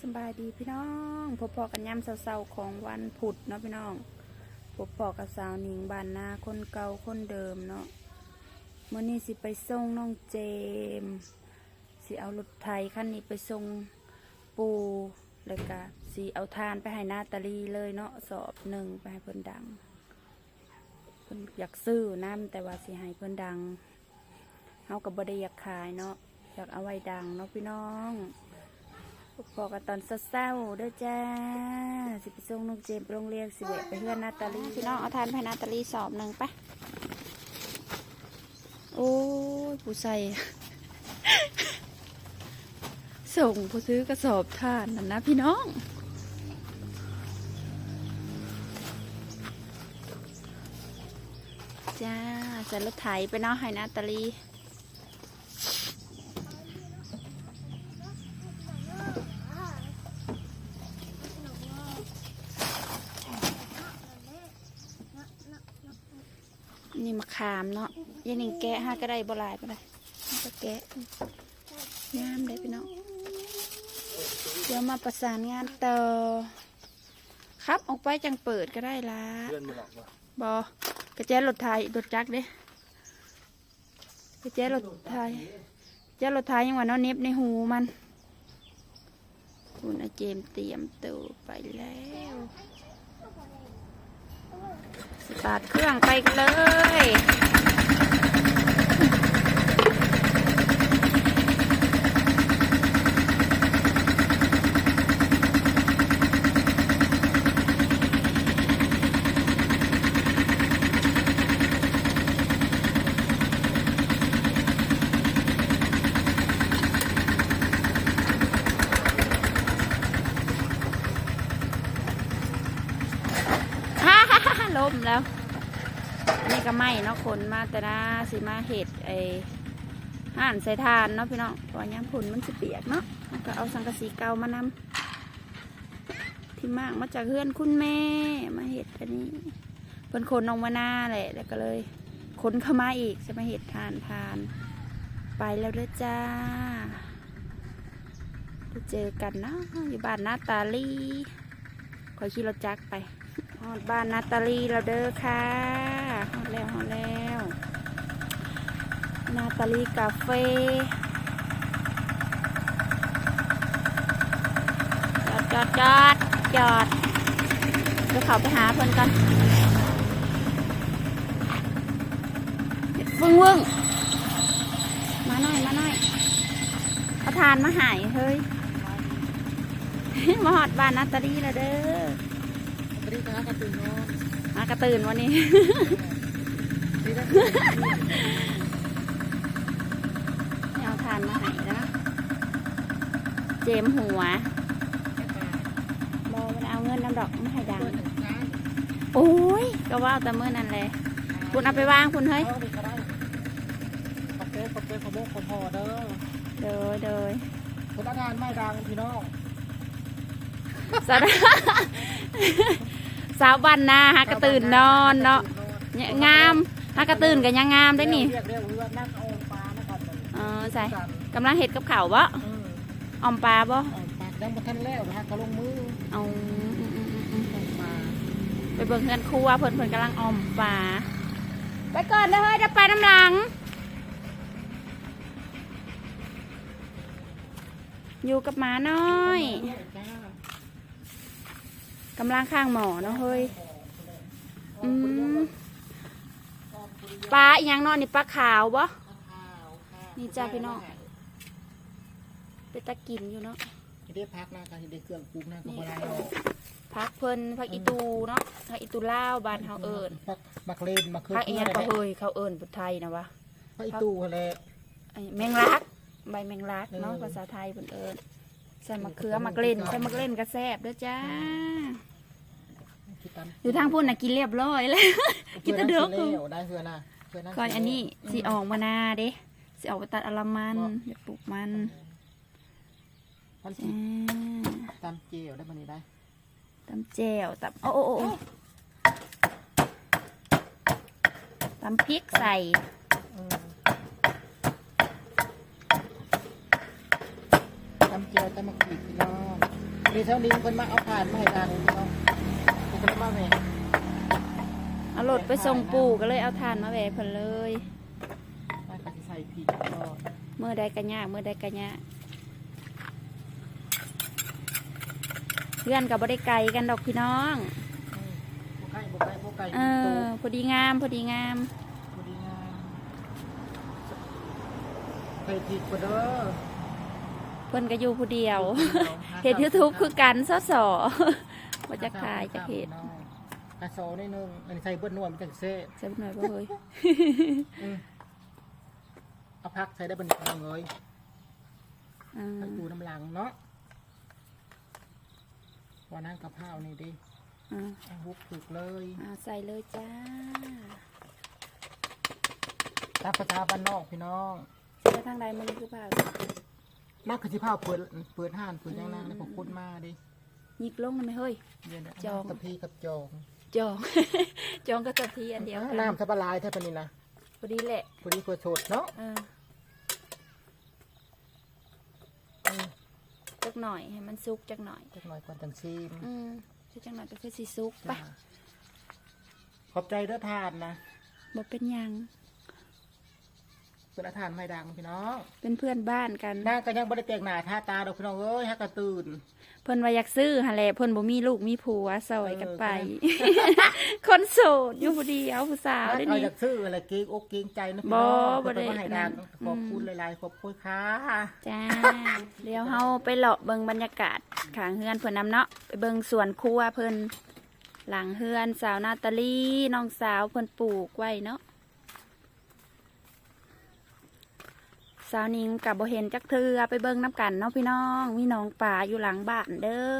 สบายดีพี่น้องพบพอกันยามเศร้าๆของวันพุธเนาะพี่น้องพบพอกับสาวหนิงบานนาคนเก่าคนเดิมเนาะมื่อนี้สิไปส่งน้องเจมส์สิเอารถไถคันนี้ไปส่งปูเลยกะสิเอาทานไปให้นาตาลีเลยเนาะสอบหนึ่งไปให้เพิ่นดังเพิ่นอยากซื้อน้ำแต่ว่าสิให้เพิ่นดังเฮากับ่ได้อยากขายเนาะอยากเอาไว้ดังเนาะพี่น้อง พอกันตอนเศร้าๆด้อจ้า สิไปส่งน้องเจมส์ไปโรงเรียนสิเวไปเพื่อนนาตาลีพี่น้องเอาทานไปให้นาตาลีสอบหนึ่งไปโอ้ยผู้ใส่ส่งผู้ซื้อกระสอบทานนั่นนะพี่น้องจ้าใส่รถไถไปเนาะให้นาตาลี นี่มะขามเนาะยายหนิงแกะห้าก็ได้บหลายไปเลยก็แกะงามได้พี่น้องเดี๋ยวมาประสานงานต่อครับออกไปจังเปิดก็ได้ละเพื่อนมาหลอกว่าบอกระแจรถไทยรถจักรเด้กระแจรถไทยแจรถไทยยังว่าเนาะเน็บในหูมัน คุณอาเจมส์เตรียมตัวไปแล้ว สตาร์ทเครื่องไปกันเลย ล้มแล้วอันนี้ก็ไหม่เนาะคนมาแต่นะสิมาเห็ดไอห่านใส่ทานเนาะพี่น้องเพราะว่าย้ผุนมันจะเปียกเนาะก็เอาสังกะสีเก่ามานำที่มากมาจากเพื่อนคุณแม่มาเห็ดอันนี้เพิ่นคนออกมาหน้าแหละแล้วก็เลยขนเข้ามาอีกจะมาเห็ดทานทาน ไปแล้วเด้อจ้าจะเจอกันนะอยู่บ้านนาตาลีคอยขี่รถจักรไป ฮอดบ้านนาตาลีเราเด้อค่ะฮอดแล้วฮอดแล้วนาตาลีกาเฟ่จอดจอดจอดจอดเดี๋ยวเขาไปหาเพื่อนกันวึ่งวึ่งมาหน่อยมาหน่อยเอาทานมาหายเฮ้ยมาหอดบ้านนาตาลีแล้วเด้อ ตอนนี้ก็กระตุ้นนอนมากระตื่นวันนี้ที่นั่นไม่เอาทานมาให้แล้วนะเจมหัวบอมันเอาเงินน้ำดอกไม่ให้ดัง โอ้ย ก็ว่าแต่เมื่อนั้นเลย คุณเอาไปวางคุณเฮ้ยเอาไปก็ได้ขอบเจ๊ขอบเจ๊ขอบโบขอบพอเด้อ เดยเดยคนอาการไม่ดังพี่น้องสาว สาวบ้านนาฮะกระตื่นนอนเนาะเนี่ยงามฮะกระตื่นกันยังงามได้นี่เรียกเรียกเรือนั่งเอาปลานะครับเออใส่กำลังเห็ดกับข่าวบ่เออออมปลาบ่เอาปากยังบ่ทันแล้วนะฮะเขาลงมือเอาอืมอืมอืมอืมเอาปลาไปเบิ่งเงินครัวเพิ่นเพิ่นกำลังออมปลาไปก่อนเด้อเฮ้ยเดี๋ยวไปน้ำหลัง อยู่กับหมาน้อยจ้า กำลังข้างหมอเนาะเฮ้ยอืมปลาอีหยังเนอนนี่ปลาขาวบ่ข้าวข้าวนี่จ้าพี่น้องเป็นตะกินอยู่เนาะที่ได้พักนะการที่ได้เครื่องปรุงนะก็บ่ได้หรอกพักเพิ่นพักอีตูเนาะพักอีตูล่าวบ้านเฮาเอิญพักมักเลนมักเคยพักอีหยังก็เฮยเขาเอิญบุไทยนะวะพักอีตู้แหละไอ้แมงลัก ใบแมงลักเนาะเออภาษาไทยเพิ่นเอิญใส่มะเขือมะเกล่นใส่มะเกล่นกระแซบเด้อจ้า คิดตามอยู่ทางพุ่นน่ะกินเรียบร้อยแล้ว กินแตะเดือกเพื่ได้เพื่อนนะเพื่อนนะก่อนอันนี้สิออกมานาเด้สิออกไปตัดอลามันเดี๋ยวปลูกมันพันจ้สิาตามเจลได้มันนี่ได้ตำแจ่วตำโอ้โอ้โอ้โอ้ตำพริกใส่เออตามเจลตามมะกรูดพี่น้องมีเท่านี้คนมาเอาผ่านมาให้ดังพี่น้องผม ก็เลยมาแหวกเอารถไปส่งปู่ก็เลยเอาทานมาแหวะเพิ่นเลยมาก็สิใส่พริกก็เมื่อใดกันยากเมื่อใดกันยากเพื่อนกับบ่ได้ไกลกันดอกพี่น้อง บ่ไก่บ่ไก่บ่ไก่เออพอดีงาม พอดีงามพอดีงามใส่พริกก็เด้อเพิ่นก็อยู่ผู้เดียวหาเฮ็ดยูทูบคือกันซอสอ ว่าจะขายจะเฮ็ดกระโซนิดนึงอันนี้ใส่เบิ้ลนวมนจังเซ่จะหน่อยบ่เฮ้ยอืมเอาพักใส่ได้เป็นหนึ่งเลยอืมพักดูน้ำหลังเนาะวันนั้นกับข้าวนี่ดิอ่า เอาฮุบถูกเลยอ่าใส่เลยจ้าตามประชาบ้านนอกพี่น้องใส่ทางใดมันนี่คือเปล่านักคือที่ข้าวเปิดเปิดห้านเปิดย่างนั้นแล้วผมพูดมาดิ หยิกลงมันไหมเฮ้ยเย็นเดี๋ยวจอง ตะพีกับจองจอง จองก็ตะทีอันเดียวกันน้ำทับลายเท่านี้นะพอดีแหละพอดีกว่าสดเนาะเอออืมจักหน่อยให้มันสุกจักหน่อย จักหน่อยก่อนจังซีมอืมสุกจักหน่อยก็คือสิสุกปะจ้าขอบใจเด้อทานนะ บ่เป็นหยัง เป็นอาทานไม่ดังพี่น้องเป็นเพื่อนบ้านกันนางก็ยังบ่ได้แต่งหน้าทาตาดอกพี่น้องเอ้ยฮักกระตื่นเพิ่นว่าอยากซื้อหั่นแหละเพิ่นบ่มีลูกมีผัวซอยกันไปเออคนโสดอยู่ผู้เดียวผู้สาวเด้เอานี่จากซื้ออะไรเกรงอกเกรงใจนะพี่บ่น้องบ่ได้เพิ่นมาให้ดังนั่นขอบคุณหลายๆขอบคุณค่ะจ้าเดี๋ยวเฮาไปเลาะเบิ่งบรรยากาศข้างเฮือนเพิ่นนำเนาะไปเบิ่งสวนครัวเพิ่นหลังเฮือนสาวนาตาลีน้องสาวเพิ่นปลูกไว้เนาะ สาวนิงกับโบเห็นจักเทือไปเบิ่งน้ำกันเนาะพี่น้อง มีน้องป่าอยู่หลังบ้านเด้อ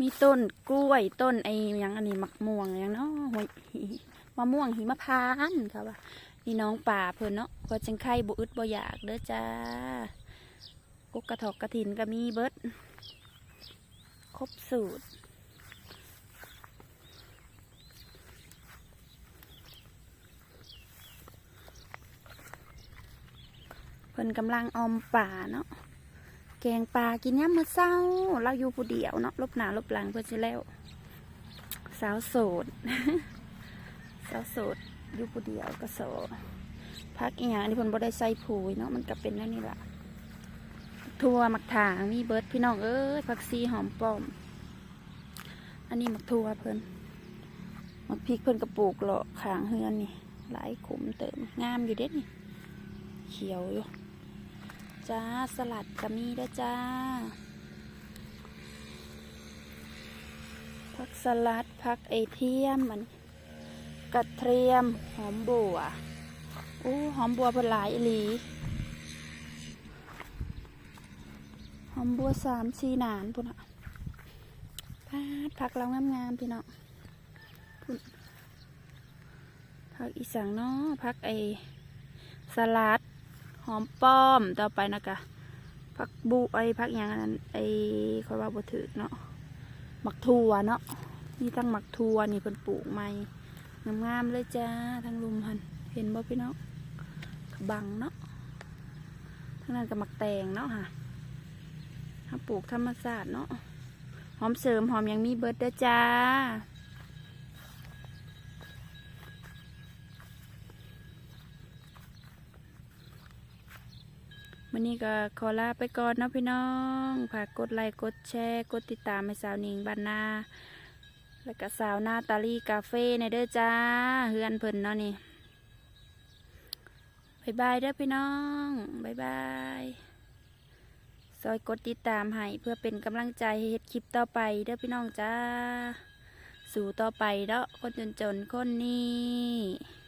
มีต้นกล้วยต้นไอ้ยังอันนี้มักม่วงยังเนาะมะม่วงหิมะพานต์ค่ะว่านี่น้องป่าเพิ่นเนาะก็จังไข่บุอึดบ่อยากเด้อจ้ากุกกระถอกกระถินก็มีเบิดครบสูตร พิ่นกำลังออมป่าเนาะแกงป่ากินยามมื้อเช้า เราอยู่ผู้เดียวเนาะลบหนาลบหลังเพิ่นสิแล้ว สาวโสด สาวโสดอยู่ผู้เดียวก็โสดพักอีหยังที่เพิ่นบ่ได้ใส่ปุ๋ยเนาะมันก็เป็นนั่นนี่ล่ะทั่วมักถางมีเบิร์ดพี่น้องเอ้ยผักซีหอมป้อม อันนี้มักทั่วเพิ่นมักพริกเพิ่นกระปลูกเลาะขางเฮือนนี่หลายขุมเติมงามอยู่เด็ดนี่ เขียวอยู่ จ้า สลัดก็มีด้จ้า ผักสลัดผักไอเทียมมันกระเทียม หอมบัวอู้หอมบัวเป็นหลายอีหลี หอมบัวสามสี่หนานพุ่นอะพาดผักเรางามๆพี่เน้องพุ่นผักอีสังเนาะผักไอสลัด อมป้อมต่อไปนะกะผักบุไอผักอย่างนั้นไอเขาว่าบ่ถือเนาะหมักทัวเนาะนี่ตั้งหมักทัวนี่เพิ่นปลูกใหม่งามๆเลยจ้าทั้งลุมหันเห็นบ่พี่น้องบังเนาะทั้งนั้นก็มักแตงเนาะค่ะถ้าปลูกธรรมศาสตร์เนาะหอมเสริมหอมยังมีเบิร์ดเด้อจ้า วันนี้ก็ขอลาไปก่อนเนาะพี่น้องฝากกดไลค์กดแชร์กดติดตามให้สาวนิงบ้านนา แล้วก็สาวนาตาลีกาเฟ่ในเด้อจ้าเฮือนเพิ่นเนาะนี่บายบายเด้อพี่น้องบายบายซอยกดติดตามให้เพื่อเป็นกำลังใจให้เฮ็ดคลิปต่อไปเด้อพี่น้องจ้า สู่ต่อไปเด้อคนจนๆคนนี้